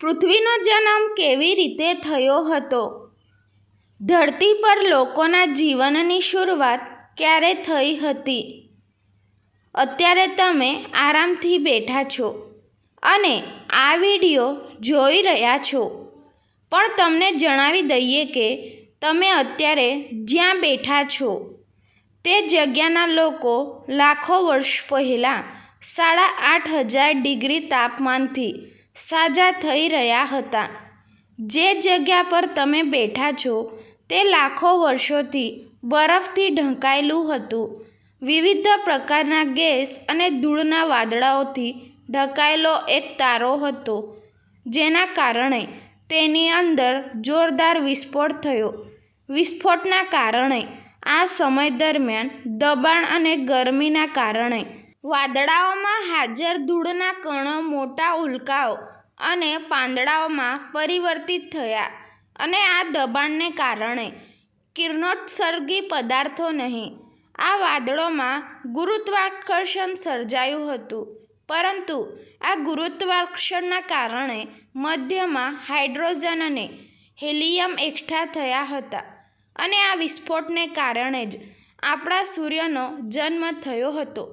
પૃથ્વીનો જન્મ કેવી રીતે થયો હતો? ધરતી પર લોકોના જીવનની શરૂઆત ક્યારે થઈ હતી? અત્યારે તમે આરામથી બેઠા છો અને આ વીડિયો જોઈ રહ્યા છો. પણ તમને જણાવી દઈએ કે તમે અત્યારે જ્યાં બેઠા છો, તે જગ્યાના લોકો લાખો વર્ષ પહેલાં સાડા આઠ હજાર ડિગ્રી તાપમાનથી સાજા થઈ રહ્યા હતા. જે જગ્યા પર તમે બેઠા છો તે લાખો વર્ષોથી બરફથી ઢંકાયેલું હતું. વિવિધ પ્રકારના ગેસ અને ધૂળના વાદળાઓથી ઢંકાયેલો એક તારો હતો, જેના કારણે તેની અંદર જોરદાર વિસ્ફોટ થયો. વિસ્ફોટના કારણે આ સમય દરમિયાન દબાણ અને ગરમીના કારણે વાદળાઓમાં હાજર ધૂળના કણો મોટા ઉલ્કાઓ અને પાંદડાઓમાં પરિવર્તિત થયા અને આ દબાણને કારણે કિરણોત્સર્ગી પદાર્થો નહીં. આ વાદળોમાં ગુરુત્વાકર્ષણ સર્જાયું હતું, પરંતુ આ ગુરુત્વાકર્ષણના કારણે મધ્યમાં હાઇડ્રોજન અને હેલિયમ એકઠા થયા હતા અને આ વિસ્ફોટને કારણે જ આપણા સૂર્યનો જન્મ થયો હતો.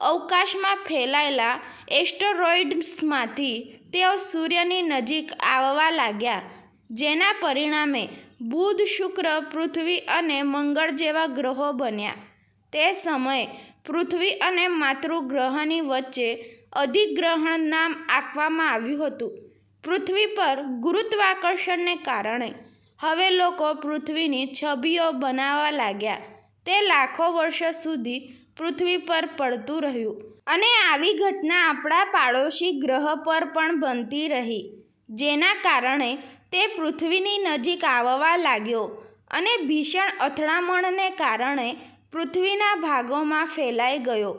અવકાશમાં ફેલાયેલા એસ્ટરોઇડ્સમાંથી તેઓ સૂર્યની નજીક આવવા લાગ્યા, જેના પરિણામે બુધ, શુક્ર, પૃથ્વી અને મંગળ જેવા ગ્રહો બન્યા. તે સમયે પૃથ્વી અને માતૃગ્રહની વચ્ચે અધિગ્રહણ નામ આપવામાં આવ્યું હતું. પૃથ્વી પર ગુરુત્વાકર્ષણને કારણે હવે લોકો પૃથ્વીની છબીઓ બનાવવા લાગ્યા. તે લાખો વર્ષો સુધી પૃથ્વી પર પડતું રહ્યું અને આવી ઘટના આપણા પાડોશી ગ્રહ પર પણ બનતી રહી, જેના કારણે તે પૃથ્વીની નજીક આવવા લાગ્યો અને ભીષણ અથડામણને કારણે પૃથ્વીના ભાગોમાં ફેલાઈ ગયો.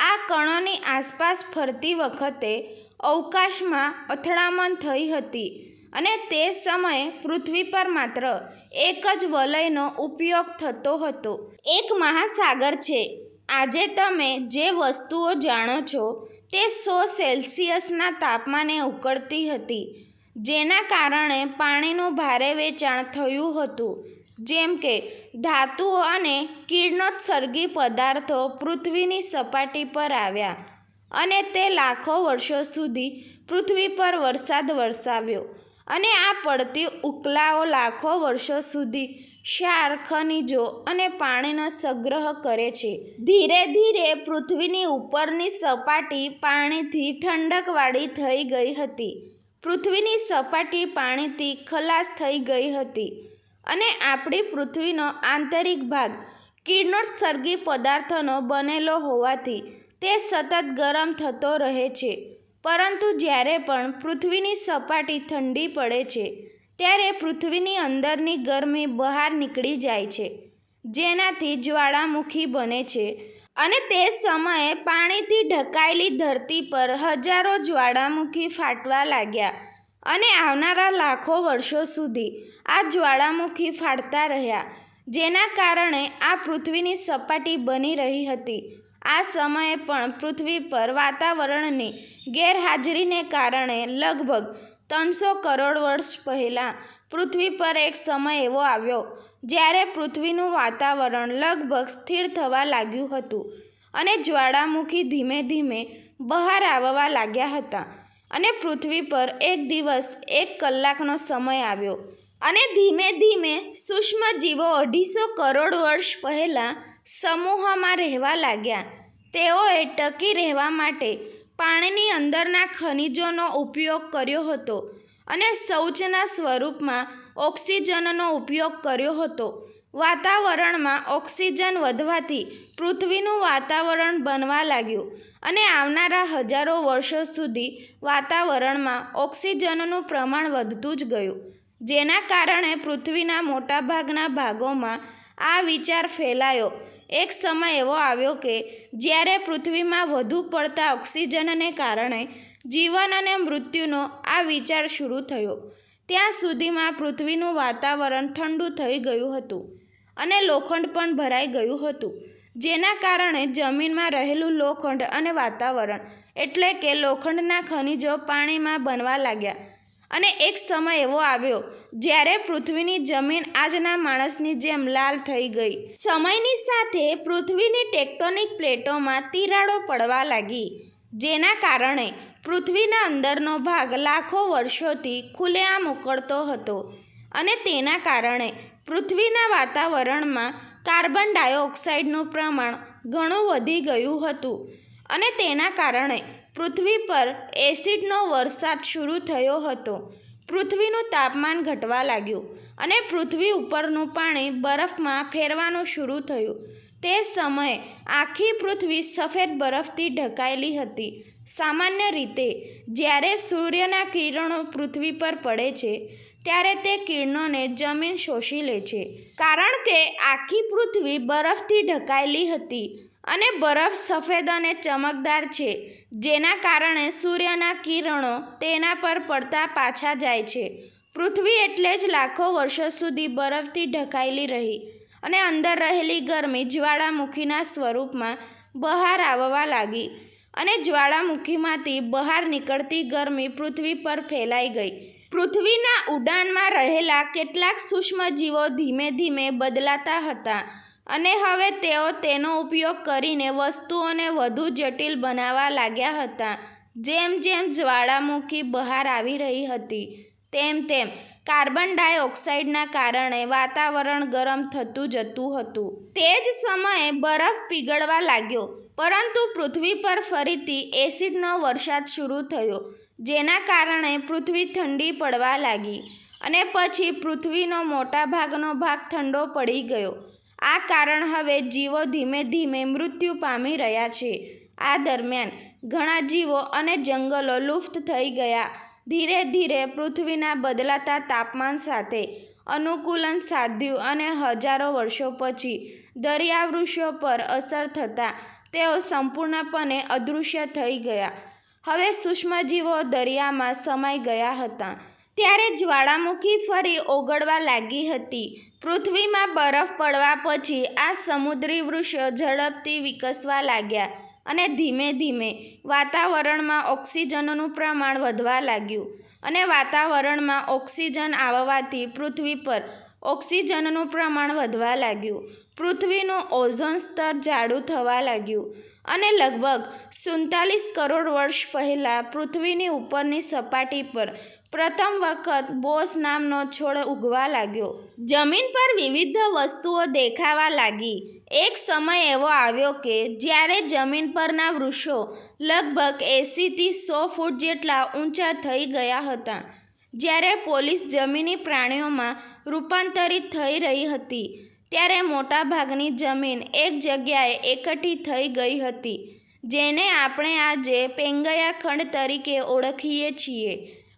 આ કણોની આસપાસ ફરતી વખતે અવકાશમાં અથડામણ થઈ હતી અને તે સમયે પૃથ્વી પર માત્ર એક જ વલયનો ઉપયોગ થતો હતો. એક મહાસાગર છે આજે તમે જે વસ્તુઓ જાણો છો તે સો સેલ્સિયસના તાપમાને ઉકળતી હતી, જેના કારણે પાણીનું ભારે વેચાણ થયું હતું. જેમ કે, ધાતુઓ અને કિરણોત્સર્ગી પદાર્થો પૃથ્વીની સપાટી પર આવ્યા અને તે લાખો વર્ષો સુધી પૃથ્વી પર વરસાદ વરસાવ્યો અને આ પડતી ઉકલાઓ લાખો વર્ષો સુધી ક્ષાર, ખનિજો અને પાણીનો સંગ્રહ કરે છે. ધીરે ધીરે પૃથ્વીની ઉપરની સપાટી પાણીથી ઠંડકવાળી થઈ ગઈ હતી. પૃથ્વીની સપાટી પાણીથી ખલાસ થઈ ગઈ હતી અને આપણી પૃથ્વીનો આંતરિક ભાગ કિરણોત્સર્ગી પદાર્થોનો બનેલો હોવાથી તે સતત ગરમ થતો રહે છે. પરંતુ જ્યારે પણ પૃથ્વીની સપાટી ઠંડી પડે છે ત્યારે પૃથ્વીની અંદરની ગરમી બહાર નીકળી જાય છે, જેનાથી જ્વાળામુખી બને છે. અને તે સમયે પાણીથી ઢકાયેલી ધરતી પર હજારો જ્વાળામુખી ફાટવા લાગ્યા અને આવનારા લાખો વર્ષો સુધી આ જ્વાળામુખી ફાટતા રહ્યા, જેના કારણે આ પૃથ્વીની સપાટી બની રહી હતી. આ સમયે પણ પૃથ્વી પર વાતાવરણની ગેરહાજરીને કારણે લગભગ ત્રણસો કરોડ વર્ષ પહેલાં પૃથ્વી પર એક સમય એવો આવ્યો જ્યારે પૃથ્વીનું વાતાવરણ લગભગ સ્થિર થવા લાગ્યું હતું અને જ્વાળામુખી ધીમે ધીમે બહાર આવવા લાગ્યા હતા અને પૃથ્વી પર એક દિવસ એક કલાકનો સમય આવ્યો અને ધીમે ધીમે સૂક્ષ્મ જીવો અઢીસો કરોડ વર્ષ પહેલાં સમૂહમાં રહેવા લાગ્યા. તેઓએ ટકી રહેવા માટે પાણીની અંદરના ખનિજોનો ઉપયોગ કર્યો હતો અને શૌચના સ્વરૂપમાં ઓક્સિજનનો ઉપયોગ કર્યો હતો. વાતાવરણમાં ઓક્સિજન વધવાથી પૃથ્વીનું વાતાવરણ બનવા લાગ્યું અને આવનારા હજારો વર્ષો સુધી વાતાવરણમાં ઓક્સિજનનું પ્રમાણ વધતું જ ગયું. જેના કારણે પૃથ્વીના મોટાભાગના ભાગોમાં આ વિચાર ફેલાયો. એક સમય એવો આવ્યો કે જ્યારે પૃથ્વીમાં વધુ પડતા ઓક્સિજનને કારણે જીવન અને મૃત્યુનો આ વિચાર શરૂ થયો. ત્યાં સુધીમાં પૃથ્વીનું વાતાવરણ ઠંડુ થઈ ગયું હતું અને લોખંડ પણ ભરાઈ ગયું હતું. જેના કારણે જમીનમાં રહેલું લોખંડ અને વાતાવરણ એટલે કે લોખંડના ખનિજો પાણીમાં બનવા લાગ્યા. અને એક સમય એવો આવ્યો જ્યારે પૃથ્વીની જમીન આજના માણસની જેમ લાલ થઈ ગઈ. સમયની સાથે પૃથ્વીની ટેક્ટોનિક પ્લેટોમાં તિરાડો પડવા લાગી, જેના કારણે પૃથ્વીના અંદરનો ભાગ લાખો વર્ષોથી ખુલ્લેઆમ ઉકળતો હતો અને તેના કારણે પૃથ્વીના વાતાવરણમાં કાર્બન ડાયોક્સાઇડનું પ્રમાણ ઘણું વધી ગયું હતું અને તેના કારણે પૃથ્વી પર એસિડનો વરસાદ શરૂ થયો હતો. પૃથ્વીનું તાપમાન ઘટવા લાગ્યું અને પૃથ્વી ઉપરનું પાણી બરફમાં ફેરવાનું શરૂ થયું. તે સમયે આખી પૃથ્વી સફેદ બરફથી ઢકાયેલી હતી. સામાન્ય રીતે, જ્યારે સૂર્યના કિરણો પૃથ્વી પર પડે છે, ત્યારે તે કિરણોને જમીન શોષી લે છે. કારણ કે આખી પૃથ્વી બરફથી ઢકાયેલી હતી અને બરફ સફેદ અને ચમકદાર છે. જેના કારણે સૂર્યના કિરણો તેના પર પડતા પાછા જાય છે. પૃથ્વી એટલે જ લાખો વર્ષો સુધી બરફથી ઢકાયેલી રહી અને અંદર રહેલી ગરમી જ્વાળામુખીના સ્વરૂપમાં બહાર આવવા લાગી અને જ્વાળામુખીમાંથી બહાર નીકળતી ગરમી પૃથ્વી પર ફેલાઈ ગઈ. પૃથ્વીના ઉડાનમાં રહેલા કેટલાક સૂક્ષ્મજીવો ધીમે ધીમે બદલાતા હતા. અને હવે તેઓ તેનો ઉપયોગ કરીને વસ્તુઓને વધુ જટિલ બનાવવા લાગ્યા હતા. જેમ જેમ જ્વાળામુખી બહાર આવી રહી હતી, તેમ તેમ કાર્બન ડાયોક્સાઇડના કારણે વાતાવરણ ગરમ થતું જતું હતું. તે જ સમયે બરફ પીગળવા લાગ્યો, પરંતુ પૃથ્વી પર ફરીથી એસિડનો વરસાદ શરૂ થયો, જેના કારણે પૃથ્વી ઠંડી પડવા લાગી અને પછી પૃથ્વીનો મોટા ભાગનો ભાગ ઠંડો પડી ગયો. આ કારણ હવે જીવો ધીમે ધીમે મૃત્યુ પામી રહ્યા છે. આ દરમિયાન ઘણા જીવો અને જંગલો લુપ્ત થઈ ગયા. ધીરે ધીરે પૃથ્વીના બદલાતા તાપમાન સાથે અનુકૂલન સાધ્યું અને હજારો વર્ષો પછી દરિયાવૃક્ષો પર અસર થતાં તેઓ સંપૂર્ણપણે અદૃશ્ય થઈ ગયા. હવે સૂક્ષ્મજીવો દરિયામાં સમાઈ ગયા હતા. ત્યારે જ્વાળામુખી ફરી ઓગળવા લાગી હતી. પૃથ્વીમાં બરફ પડવા પછી આ સમુદ્રી વૃક્ષો ઝડપથી વિકસવા લાગ્યા અને ધીમે ધીમે વાતાવરણમાં ઓક્સિજનનું પ્રમાણ વધવા લાગ્યું અને વાતાવરણમાં ઓક્સિજન આવવાથી પૃથ્વી પર ઓક્સિજનનું પ્રમાણ વધવા લાગ્યું. પૃથ્વીનું ઓઝોન સ્તર જાડું થવા લાગ્યું અને લગભગ સુડતાલીસ કરોડ વર્ષ પહેલાં પૃથ્વીની ઉપરની સપાટી પર પ્રથમ વખત બોસ નામનો છોડ ઉગવા લાગ્યો. જમીન પર વિવિધ વસ્તુઓ દેખાવા લાગી. એક સમય એવો આવ્યો કે જ્યારે જમીન પરના વૃક્ષો લગભગ એંસીથી સો ફૂટ જેટલા ઊંચા થઈ ગયા હતા, જ્યારે પોલીસ જમીની પ્રાણીઓમાં રૂપાંતરિત થઈ રહી હતી, ત્યારે મોટાભાગની જમીન એક જગ્યાએ એકઠી થઈ ગઈ હતી, જેને આપણે આજે પેંગયા ખંડ તરીકે ઓળખીએ છીએ.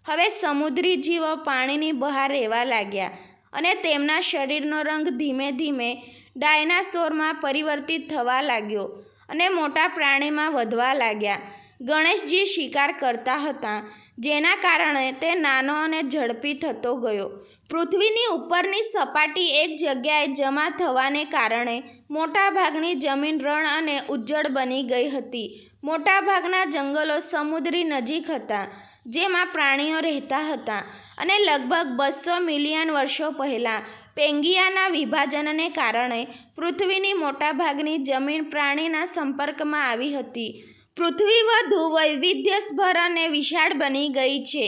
હવે સમુદ્રી જીવો પાણીની બહાર રહેવા લાગ્યા અને તેમના શરીરનો રંગ ધીમે ધીમે ડાયનાસોરમાં પરિવર્તિત થવા લાગ્યો અને મોટા પ્રાણીમાં વધવા લાગ્યા. ગણેશજી શિકાર કરતા હતા, જેના કારણે તે નાનો અને ઝડપી થતો ગયો. પૃથ્વીની ઉપરની સપાટી એક જગ્યાએ જમા થવાને કારણે મોટાભાગની જમીન રણ અને ઉજ્જડ બની ગઈ હતી. મોટાભાગના જંગલો સમુદ્રી નજીક હતા. જેમાં પ્રાણીઓ રહેતા હતા અને લગભગ બસો મિલિયન વર્ષો પહેલાં પેંગિયાના વિભાજનને કારણે પૃથ્વીની મોટાભાગની જમીન પ્રાણીના સંપર્કમાં આવી હતી. પૃથ્વી વધુ વૈવિધ્યસભર અને વિશાળ બની ગઈ છે.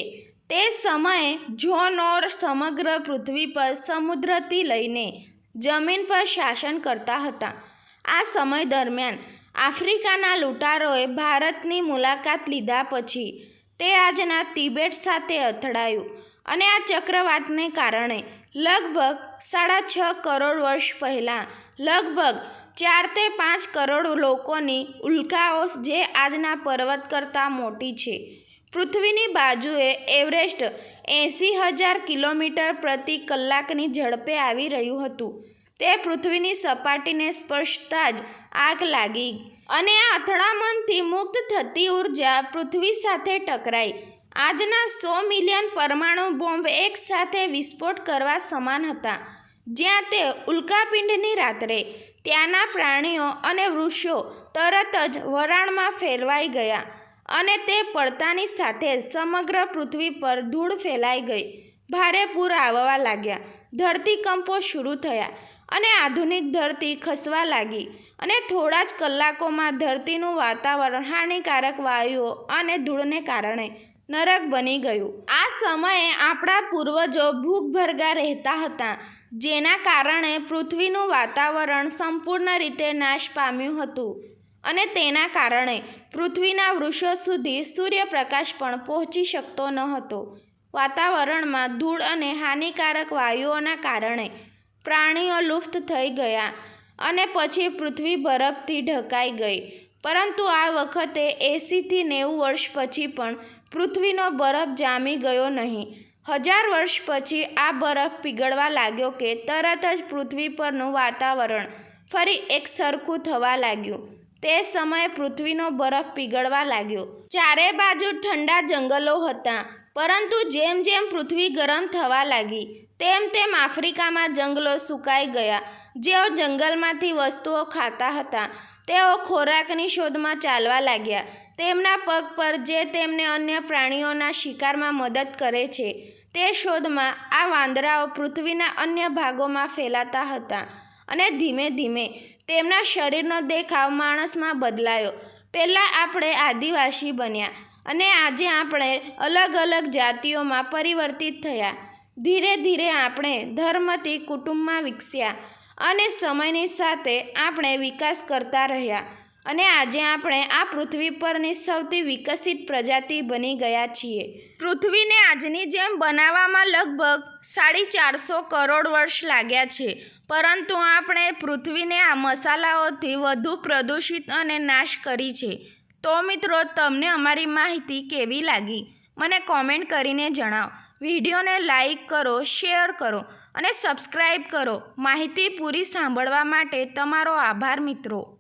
તે સમયે જોનોર સમગ્ર પૃથ્વી પર સમુદ્રથી લઈને જમીન પર શાસન કરતા હતા. આ સમય દરમિયાન આફ્રિકાના લૂંટારોએ ભારતની મુલાકાત લીધા પછી તે આજના તિબેટ સાથે અથડાયું અને આ ચક્રવાતને કારણે લગભગ સાડા છ કરોડ વર્ષ પહેલાં, લગભગ ચાર તે પાંચ કરોડ લોકોની ઉલ્કાઓ જે આજના પર્વત કરતાં મોટી છે. પૃથ્વીની બાજુએ એવરેસ્ટ એંસી હજાર કિલોમીટર પ્રતિ કલાકની ઝડપે આવી રહ્યું હતું. તે પૃથ્વીની સપાટીને સ્પર્શતા જ આગ લાગી. અને આ અથડામણથી મુક્ત થતી ઊર્જા પૃથ્વી સાથે ટકરાઈ. આજના સો મિલિયન પરમાણુ બોમ્બ એકસાથે વિસ્ફોટ કરવા સમાન હતા. જ્યાં તે ઉલ્કાપિંડની રાત્રે ત્યાંના પ્રાણીઓ અને વૃક્ષો તરત જ વરાળમાં ફેરવાઈ ગયા અને તે પડતાની સાથે સમગ્ર પૃથ્વી પર ધૂળ ફેલાઈ ગઈ. ભારે પૂર આવવા લાગ્યા. ધરતીકંપો શરૂ થયા. અને આધુનિક ધરતી ખસવા લાગી અને થોડા જ કલાકોમાં ધરતીનું વાતાવરણ હાનિકારક વાયુઓ અને ધૂળને કારણે નરક બની ગયું. આ સમયે આપણા પૂર્વજો ભૂખભરગા રહેતા હતા, જેના કારણે પૃથ્વીનું વાતાવરણ સંપૂર્ણ રીતે નાશ પામ્યું હતું અને તેના કારણે પૃથ્વીના વૃક્ષો સુધી સૂર્યપ્રકાશ પણ પહોંચી શકતો ન હતો. વાતાવરણમાં ધૂળ અને હાનિકારક વાયુઓના કારણે પ્રાણીઓ લુપ્ત થઈ ગયા અને પછી પૃથ્વી બરફથી ઢંકાઈ ગઈ. પરંતુ આ વખતે એંસીથી નેવું વર્ષ પછી પણ પૃથ્વીનો બરફ જામી ગયો નહીં. હજાર વર્ષ પછી આ બરફ પીગળવા લાગ્યો કે તરત જ પૃથ્વી પરનું વાતાવરણ ફરી એક સરખું થવા લાગ્યું. તે સમયે પૃથ્વીનો બરફ પીગળવા લાગ્યો. ચારે બાજુ ઠંડા જંગલો હતા, પરંતુ જેમ જેમ પૃથ્વી ગરમ થવા લાગી તેમ તેમ આફ્રિકામાં જંગલો સુકાઈ ગયા. જેઓ જંગલમાંથી વસ્તુઓ ખાતા હતા, તેઓ ખોરાકની શોધમાં ચાલવા લાગ્યા. તેમના પગ પર જે તેમને અન્ય પ્રાણીઓના શિકારમાં મદદ કરે છે, તે શોધમાં આ વાંદરાઓ પૃથ્વીના અન્ય ભાગોમાં ફેલાતા હતા અને ધીમે ધીમે તેમના શરીરનો દેખાવ માણસમાં બદલાયો. પહેલાં આપણે આદિવાસી બન્યા અને આજે આપણે અલગ અલગ જાતિઓમાં પરિવર્તિત થયા. ધીરે ધીરે આપણે ધર્મથી કુટુંબમાં વિકસ્યા અને સમયની સાથે આપણે વિકાસ કરતા રહ્યા અને આજે આપણે આ પૃથ્વી પરની સૌથી વિકસિત પ્રજાતિ બની ગયા છીએ. પૃથ્વીને આજની જેમ બનાવવામાં લગભગ સાડી ચારસો કરોડ વર્ષ લાગ્યા છે, પરંતુ આપણે પૃથ્વીને આ મસાલાઓથી વધુ પ્રદૂષિત અને નાશ કરી છે. તો મિત્રો, તમને અમારી માહિતી કેવી લાગી? મને કોમેન્ટ કરીને જણાવો. વિડીયોને લાઈક કરો, શેર કરો અને સબસ્ક્રાઈબ કરો. માહિતી પૂરી સાંભળવા માટે તમારો આભાર મિત્રો.